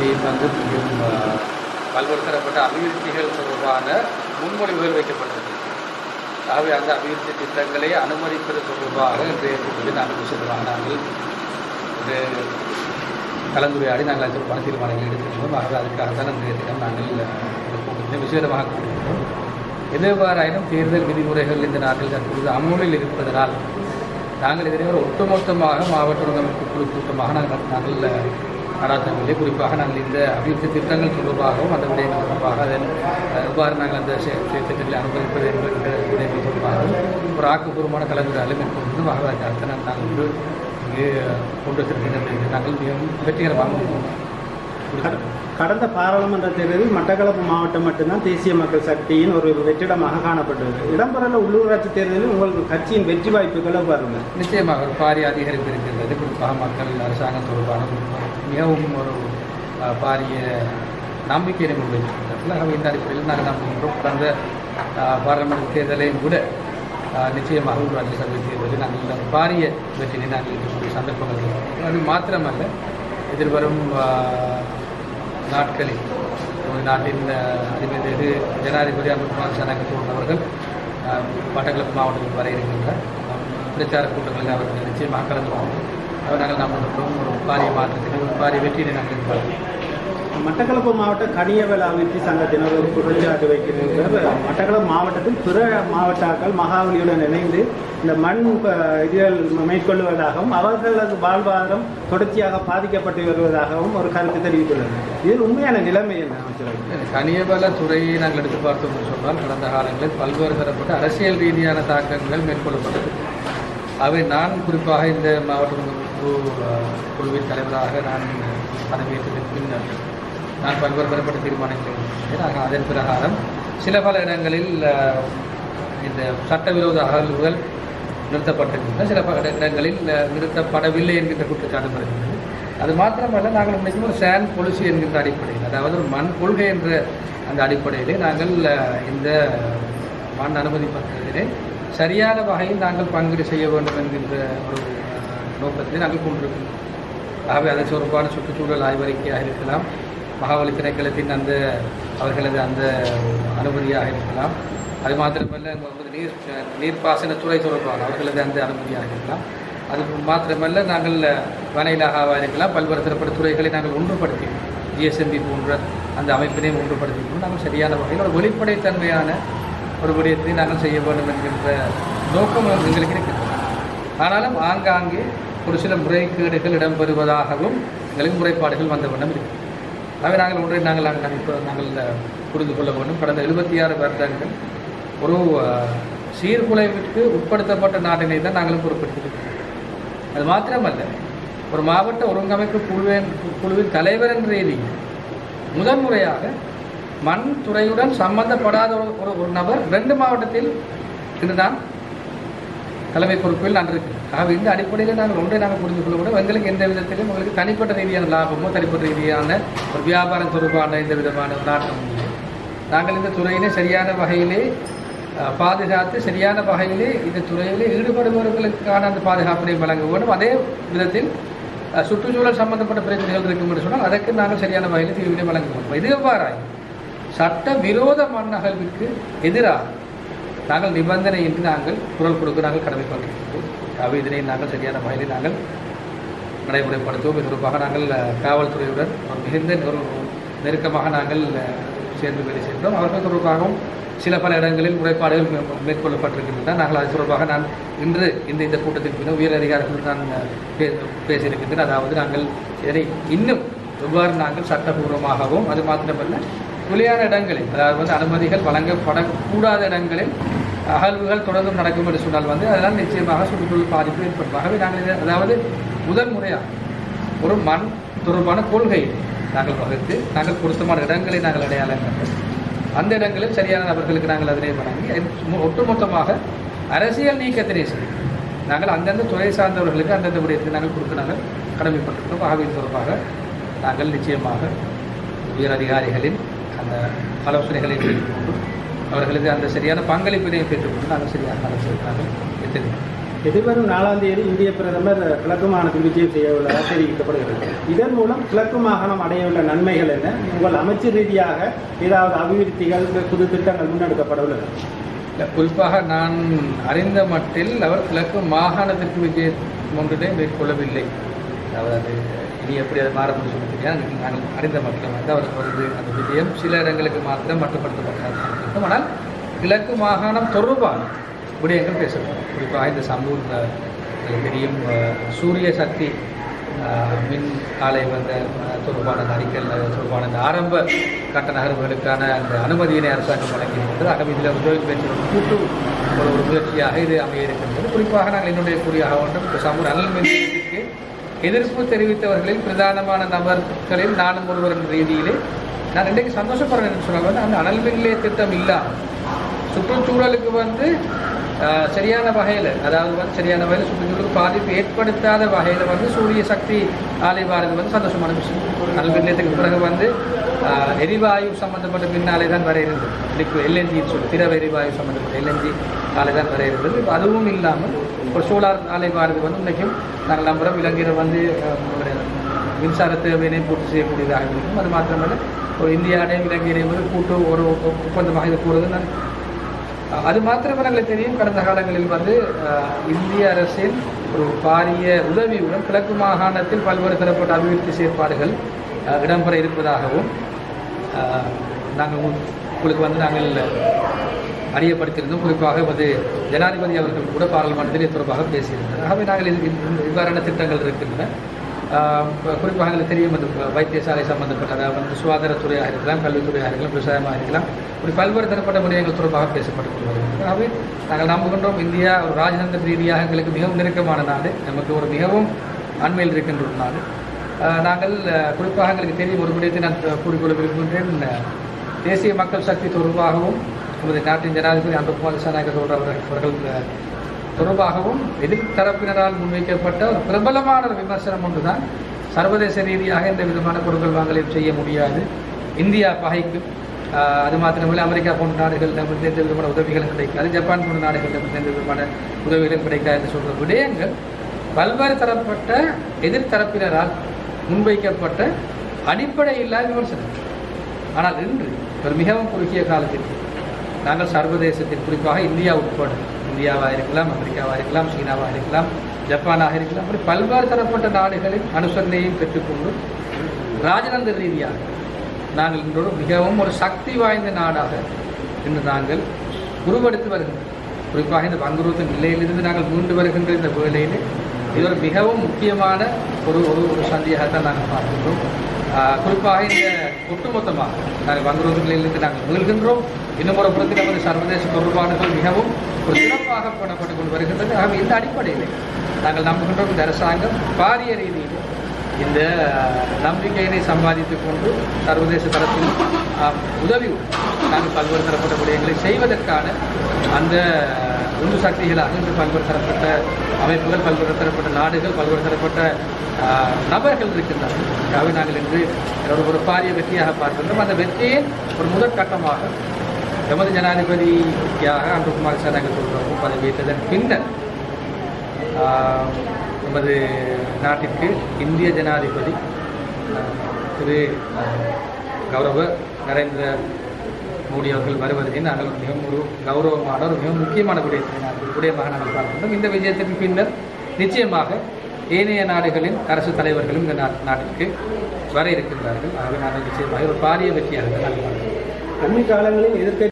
இடையில் வந்து மிகவும் பல்வேறு தரப்பட்ட அபிவிருத்திகள் தொடர்பான முன்மொழிவுகள் வைக்கப்பட்டது. ஆகவே அந்த அபிவிருத்தி திட்டங்களை அனுமதிப்பது தொடர்பாக இன்றைய கூட்டத்தில் நாங்கள் விசேஷமாக நாங்கள் இது கலந்துரையாடி நாங்கள் அது பண தீர்மானங்கள் எடுத்திருந்தோம் ஆகவே அதுக்காக தான் இன்றைய தினம் நாங்கள் கூட்டத்தில் விசேடமாக கூட்டியிருக்கிறோம் எதுவாறாயினும் தேர்தல் விதிமுறைகள் இந்த நாட்டில் தற்பொழுது அமூலில் இருப்பதனால் நாங்கள் இதனை ஒட்டுமொத்தமாக மாவட்ட ஒருங்கமைப்பு குழு கூட்டமாக நாங்கள் நாங்கள் நடாத்தவில்லை குறிப்பாக நாங்கள் இந்த அபிவிருத்தி திட்டங்கள் தொடர்பாகவும் அந்த விடயங்கள் தொடர்பாக அதன் எவ்வாறு நாங்கள் அந்த திட்டங்களை அனுமதிப்பது என்கிற விடயங்கள் தொடர்பாகவும் ஒரு ஆக்கப்பூர்வமான கலந்துரையாடலை மேற்கொண்டு மகாராஜாத்தை நாங்கள் வந்து இங்கே கொண்டு வந்திருக்கின்ற நாங்கள் மிகவும் வெற்றிகரமாக கடந்த பாராளுமன்ற தேர்தலில் மட்டக்களப்பு மாவட்டம் மட்டும்தான் தேசிய மக்கள் சக்தியின் ஒரு வெற்றிடமாக காணப்பட்டது. இடம்பெறல உள்ளூராட்சி தேர்தலில் உங்களுக்கு கட்சியின் வெற்றி வாய்ப்புகளை பாருங்கள் நிச்சயமாக ஒரு பாரிய அதிகரிப்பு இருக்கின்றது. குறிப்பாக மக்கள் அரசாங்கம் தொடர்பான மிகவும் ஒரு பாரிய நம்பிக்கையை முன்வைக்கின்றார்கள் ஆகவே இந்த அடிப்படையில் நாங்கள் நம்புகின்றோம் கடந்த பாராளுமன்ற தேர்தலையும் கூட நிச்சயமாக உள்ளாட்சி சபை தேர்தலில் நாங்கள் பாரிய வெற்றியை நாங்கள் சந்தர்ப்பங்கள் அது மாத்திரமல்ல எதிர்வரும் நாட்களில் நாட்டின் அதிபர் இது ஜனாதிபதி அமித்குமார் சனகத்தோடு அவர்கள் மட்டக்களப்பு மாவட்டத்தில் வர இருக்கின்ற பிரச்சார கூட்டங்களில் அவர்கள் நிச்சயமாக கலந்து கொள்வோம் அவர் நாங்கள் நம்புகின்றோம் ஒரு பாரிய மாற்றத்தினை ஒரு பாரிய வெற்றியை நாங்கள் எதிர்பார்க்கிறோம். மட்டக்களப்பு மாவட்ட கனியவள அபிவிருத்தி சங்கத்தினர் ஒரு குறைஞ்சாட்டு வைக்கிறது மட்டக்களப்பு மாவட்டத்தில் பிற மாவட்டங்கள் மகாவலியுடன் இணைந்து இந்த மண் இதில் இதுகள் மேற்கொள்வதாகவும் அவர்களது வாழ்வாதாரம் தொடர்ச்சியாக பாதிக்கப்பட்டு வருவதாகவும் ஒரு கருத்து தெரிவித்துள்ளது. இதில் உண்மையான நிலைமை என்ன அமைச்சர் கனியவள துறையை நாங்கள் எடுத்து பார்த்தோம் சொன்னால் கடந்த காலங்களில் பல்வேறு தரப்பட்ட அரசியல் ரீதியான தாக்கங்கள் மேற்கொள்ளப்பட்டது. அவை நான் குறிப்பாக இந்த மாவட்ட குழுவின் தலைவராக நான் பதவியேற்றதற்கு பின்னர் நான் பல்வேறு பெறப்பட்டு தீர்மானிக்கிறேன். நாங்கள் அதன் பிரகாரம் சில பல இடங்களில் இந்த சட்டவிரோத அகழ்வுகள் நிறுத்தப்பட்டிருக்கின்றன. சில பல இடங்களில் நிறுத்தப்படவில்லை என்கின்ற குற்றச்சாட்டு வருகின்றது. அது மாத்திரமல்ல நாங்கள் இன்றைக்கு ஒரு சேன் பொலிசி என்கின்ற அடிப்படையில் அதாவது ஒரு மண் கொள்கை என்ற அந்த அடிப்படையிலே நாங்கள் இந்த மண் அனுமதி பத்திரத்திலே சரியான வகையில் நாங்கள் பங்கீடு செய்ய வேண்டும் என்கின்ற ஒரு நோக்கத்தை நாங்கள் கொண்டிருக்கின்றோம் ஆகவே அதை சொற்பான சுற்றுச்சூழல் ஆய்வறிக்கையாக இருக்கலாம். மகாவலி திணைக்களத்தின் அந்த அவர்களது அந்த அனுமதியாக இருக்கலாம். அது மாத்திரமல்ல வந்து நீர் நீர்ப்பாசனத்துறை தொடர்பான அவர்களது அந்த அனுமதியாக இருக்கலாம். அது மாத்திரமல்ல நாங்கள் வனையிலாகவாக இருக்கலாம் பல்வேறு தரப்பட்ட துறைகளை நாங்கள் ஒன்றுபடுத்தி ஜிஎஸ்எம்பி போன்ற அந்த அமைப்பினையும் ஒன்றுபடுத்தி நாங்கள் சரியான வகையில் ஒரு வெளிப்படைத்தன்மையான ஒரு விடயத்தை நாங்கள் செய்ய வேண்டும் என்கின்ற நோக்கம் எங்களுக்கு இருக்கின்றது ஆனாலும் ஆங்காங்கே ஒரு சில முறைகேடுகள் இடம்பெறுவதாகவும் எங்களுக்கு முறைப்பாடுகள் வந்த வண்ணம் இருக்கிறது. அவை நாங்கள் ஒன்றை நாங்கள் நாங்கள் இப்போ நாங்கள் புரிந்து கொள்ள வேண்டும். கடந்த எழுபத்தி ஆறு வருடங்கள் ஒரு சீர்குலைவிற்கு உட்படுத்தப்பட்ட நாட்டினை தான் நாங்களும் பொறுப்பெடுத்திருக்கிறோம் அது மாத்திரமல்ல ஒரு மாவட்ட ஒருங்கமைப்பு குழுவின் குழுவின் தலைவர் என்ற ரீதியில் முதன்முறையாக மண் துறையுடன் சம்பந்தப்படாத ஒரு ஒரு- ஒரு நபர் ரெண்டு மாவட்டத்தில் இன்று நான் தலைமை பொறுப்பில் நான் இருக்கிறேன் இந்த அடிப்படையில் நாங்கள் ஒன்றை நாங்கள் புரிந்து கொள்ள கூட எங்களுக்கு எந்த விதத்திலும் உங்களுக்கு தனிப்பட்ட ரீதியான லாபமோ தனிப்பட்ட ரீதியான ஒரு வியாபாரம் தொடர்பான எந்த விதமான நாட்டம் நாங்கள் இந்த துறையினை சரியான வகையிலே பாதுகாத்து சரியான வகையிலே இந்த துறையிலே ஈடுபடுபவர்களுக்கான அந்த பாதுகாப்பினை வழங்க வேண்டும். அதே விதத்தில் சுற்றுச்சூழல் சம்பந்தப்பட்ட பிரச்சனைகள் இருக்கும் என்று சொன்னால் அதற்கு நாங்கள் சரியான வகையில் தீர்வினை வழங்க வேண்டும். இது எவ்வாறாய் சட்ட விரோத மண்ணகல்விற்கு எதிராக நாங்கள் நிபந்தனையின்றி நாங்கள் குரல் கொடுக்க நாங்கள் கடமைப்பட்டிருக்கிறோம் இதனை நாங்கள் சரியான வகையில் நாங்கள் நடைமுறைப்படுத்துவோம். இது தொடர்பாக நாங்கள் காவல்துறையுடன் ஒரு மிகுந்த நெருக்கமாக நாங்கள் சேர்ந்து வேலை செய்கிறோம் அவர்கள் தொடர்பாகவும் சில பல இடங்களில் முறைப்பாடுகள் மே- மேற்கொள்ளப்பட்டிருக்கின்றன. நாங்கள் அது தொடர்பாக நான் இன்று இந்த இந்த கூட்டத்தின் பின்னர் உயர் அதிகாரிகள் நான் பே- பேசியிருக்கின்றேன். அதாவது நாங்கள் இதனை இன்னும் எவ்வாறு நாங்கள் சட்டபூர்வமாகவும் அது மாத்திரமல்ல வெளியான இடங்களில் அதாவது வந்து அனுமதிகள் வழங்கப்படக்கூடாத இடங்களில் அகழ்வுகள் தொடர்ந்து நடக்கும் என்று சொன்னால் வந்து அதனால் நிச்சயமாக சுற்றுச்சூழல் பாதிப்பு ஏற்படும். ஆகவே நாங்கள் அதாவது முதல் முறையாக ஒரு மண் தொடர்பான கொள்கை நாங்கள் வகுத்து நாங்கள் பொருத்தமான இடங்களை நாங்கள் அடையாளம் கண்டு அந்த இடங்களில் சரியான நபர்களுக்கு நாங்கள் அதனை வழங்கி ஒட்டுமொத்தமாக அரசியல் நீக்கத்தினை செய்து நாங்கள் அந்தந்த துறை சார்ந்தவர்களுக்கு அந்தந்த விடயத்தை நாங்கள் கொடுக்க நாங்கள் கடமைப்பட்டிருக்கிறோம். ஆகவே தொடர்பாக நாங்கள் நிச்சயமாக உயர் அதிகாரிகளின் அந்த ஆலோசனைகளை கொண்டு அவர்களது அந்த சரியான பங்களிப்பினை பெற்றுக்கொண்டு நடத்தி நாங்கள் எத்தனை எதிர்வரும் நாலாம் தேதி இந்திய பிரதமர் கிழக்கு மாகாணத்தில் விஜயம் செய்ய உள்ளதாக தெரிவிக்கப்படுகிறது இதன் மூலம் கிழக்கு மாகாணம் அடையவுள்ள நன்மைகள் என்ன? உங்கள் அமைச்சர் ரீதியாக ஏதாவது அபிவிருத்திகள் புது திட்டங்கள் முன்னெடுக்கப்பட உள்ளது? குறிப்பாக நான் அறிந்த மட்டில் அவர் கிழக்கு மாகாணத்திற்கு விஜயம் ஒன்றினை மேற்கொள்ளவில்லை. அதாவது இனி எப்படி அது மாற முடியும் சொல்ல நாங்கள் அறிந்த மக்கள் வந்து அவர் அவரது அந்த விஜயம் சில இடங்களுக்கு மாத்திரம் மட்டுப்படுத்தப்பட்டார் ஆனால் கிழக்கு மாகாணம் தொடர்பான விடயங்கள் பேசப்படும். குறிப்பாக இந்த சம்பவத்தில் தெரியும் சூரிய சக்தி மின் ஆலை வந்த தொடர்பான அந்த அறிக்கை தொடர்பான அந்த ஆரம்ப கட்ட நகர்வுகளுக்கான அந்த அனுமதியினை அரசாங்கம் வழங்கியிருக்கிறது. ஆகவே இதில் உதவி பெற்ற ஒரு கூட்டு ஒரு ஒரு முயற்சியாக இது அமைய இருக்கின்றது. குறிப்பாக நாங்கள் என்னுடைய கூறியாக வேண்டும் இப்போ சமூக நலன் நிலையத்திற்கு எதிர்ப்பு தெரிவித்தவர்களில் பிரதானமான நபர்களில் நானும் ஒருவர் என்ற ரீதியிலே. நான் இன்றைக்கு சந்தோஷப்படுறேன் என்று சொன்னால் வந்து அந்த அனல் மின் நிலைய திட்டம் இல்லாமல் சுற்றுச்சூழலுக்கு வந்து சரியான வகையில் அதாவது வந்து சரியான வகையில் சுற்றுச்சூழலுக்கு பாதிப்பு ஏற்படுத்தாத வகையில் வந்து சூரிய சக்தி ஆலை வாரது வந்து சந்தோஷமான விஷயம். அனல் மின் நிலையத்துக்கு பிறகு வந்து எரிவாயு சம்பந்தப்பட்ட பின்னாலே தான் வர இருந்தது. லிக்விட் எல்என்ஜின்னு சொல்லி திரவ எரிவாயு சம்பந்தப்பட்ட எல்என்ஜி ஆலை தான் வர இருந்தது. இப்போ அதுவும் இல்லாமல் ஒரு சோலார் ஆலை வாரது வந்து இன்றைக்கும் நாங்கள் நம்புகிறோம் இலங்கையில் வந்து மின்சார தேவையினை பூர்த்தி செய்யக்கூடியதாக இருக்கும். அது மாத்திரமல்ல ஒரு இந்தியாவிலையும் இலங்கையிலையும் வந்து கூட்டு ஒரு ஒப்பந்தமாக இது கூறுவது நான் அது மாத்திரமே எங்களுக்கு தெரியும் கடந்த காலங்களில் வந்து இந்திய அரசின் ஒரு பாரிய உதவியுடன் கிழக்கு மாகாணத்தில் பல்வேறு தரப்பட்ட அபிவிருத்தி செயற்பாடுகள் இடம்பெற இருப்பதாகவும் நாங்கள் உங்களுக்கு வந்து நாங்கள் அறியப்படுத்தியிருந்தோம். குறிப்பாக வந்து ஜனாதிபதி அவர்கள் கூட பாராளுமன்றத்தில் இது தொடர்பாக பேசியிருந்தார். ஆகவே நாங்கள் இவ்வாறான திட்டங்கள் இருக்கின்றன. குறிப்பாக எங்களுக்கு தெரியும் அந்த வைத்தியசாலை சம்பந்தப்பட்ட வந்து சுகாதாரத்துறையாக இருக்கலாம் கல்வித்துறையாக இருக்கலாம் விவசாயமாக இருக்கலாம் இப்படி பல்வேறு தரப்பட்ட விடயங்கள் தொடர்பாக பேசப்பட்டுக் கொண்டு ஆகவே நாங்கள் நம்புகின்றோம் இந்தியா ஒரு ராஜதந்திர ரீதியாக எங்களுக்கு மிகவும் நெருக்கமான நாடு. நமக்கு ஒரு மிகவும் அண்மையில் இருக்கின்ற ஒரு நாடு. நாங்கள் குறிப்பாக எங்களுக்கு தெரியும் ஒரு விடயத்தை நான் கூறிக்கொள்ள விரும்புகின்றேன். தேசிய மக்கள் சக்தி தொடர்பாகவும் நமது நாட்டின் ஜனாதிபதி அன்பகுமார் திசாநாயகர் அவர்கள் தொடர்பாகவும் எதிர்த்தரப்பினரால் முன்வைக்கப்பட்ட ஒரு பிரபலமான ஒரு விமர்சனம் ஒன்றுதான். சர்வதேச ரீதியாக எந்த விதமான கொடுக்கல் வாங்கலையும் செய்ய முடியாது. இந்தியா பகைக்கும் அது மாத்திரமில்லை அமெரிக்கா போன்ற நாடுகளிடம் எந்த விதமான உதவிகளும் கிடைக்காது. ஜப்பான் போன்ற நாடுகளிடம் எந்த விதமான உதவிகளும் கிடைக்காது என்று சொல்கிற விடயங்கள் பல்வேறு தரப்பட்ட எதிர்த்தரப்பினரால் முன்வைக்கப்பட்ட அடிப்படை இல்லாத விமர்சனம். ஆனால் இன்று ஒரு மிகவும் குறுகிய காலத்திற்கு நாங்கள் சர்வதேசத்தில் குறிப்பாக இந்தியா உட்பட இந்தியாவாக இருக்கலாம் அமெரிக்காவாக இருக்கலாம் சீனாவாக இருக்கலாம் ஜப்பானாக இருக்கலாம் அப்படி பல்வேறு தரப்பட்ட நாடுகளின் அனுசரணையும் பெற்றுக்கொண்டு ராஜதந்திர ரீதியாக நாங்கள் இன்றோடு மிகவும் ஒரு சக்தி வாய்ந்த நாடாக இன்று நாங்கள் உருவெடுத்து வருகின்றோம். குறிப்பாக இந்த வங்குரோத்தின் நிலையிலிருந்து நாங்கள் மீண்டு வருகின்ற இந்த வேளையிலே இது ஒரு மிகவும் முக்கியமான ஒரு ஒரு ஒரு சந்தியாகத்தான் நாங்கள் பார்க்கின்றோம். குறிப்பாக இந்த ஒட்டுமொத்தமாக நாங்கள் வங்குரோத்து நாங்கள் மீள்கின்றோம் இன்னும் ஒரு புறத்தில் நமது சர்வதேச தொடர்பாடுகள் மிகவும் ஒரு சிறப்பாக பண்ணப்பட்டு கொண்டு வருகின்றது ஆகவே இந்த அடிப்படையில் நாங்கள் நம்புகின்றோம் இந்த அரசாங்கம் பாரிய ரீதியில் இந்த நம்பிக்கையினை சம்பாதித்துக் கொண்டு சர்வதேச தரத்தில் உதவி உதவியுடன் நாங்கள் பல்வேறு தரப்பட்ட விடயங்களை செய்வதற்கான அந்த உந்து சக்திகளாக இன்று பல்வேறு தரப்பட்ட அமைப்புகள் பல்வேறு தரப்பட்ட நாடுகள் பல்வேறு தரப்பட்ட நபர்கள் இருக்கின்றார்கள் ஆகவே நாங்கள் இன்று ஒரு ஒரு பாரிய வெற்றியாக பார்க்கின்றோம். அந்த வெற்றியை ஒரு முதற்கட்டமாக எமது ஜனாதிபதியாக அன்புகுமார் சார் நாங்கள் சொல்கிறோம். பதவியேற்றதன் பின்னர் நமது நாட்டிற்கு இந்திய ஜனாதிபதி திரு கௌரவ நரேந்திர மோடி அவர்கள் வருவதை நாங்கள் மிகவும் ஒரு கௌரவமான ஒரு மிகவும் முக்கியமான விடயத்தை நாங்கள் விடயமாக நாங்கள் பார்க்கின்றோம். இந்த விஜயத்திற்கு பின்னர் நிச்சயமாக ஏனைய நாடுகளின் அரசு தலைவர்களும் இந்த நாட்- நாட்டிற்கு வர இருக்கின்றார்கள். ஆகவே நாங்கள் நிச்சயமாக ஒரு பாரிய வெற்றியாக நாங்கள் அண்மை காலங்களில் எதிர்க்க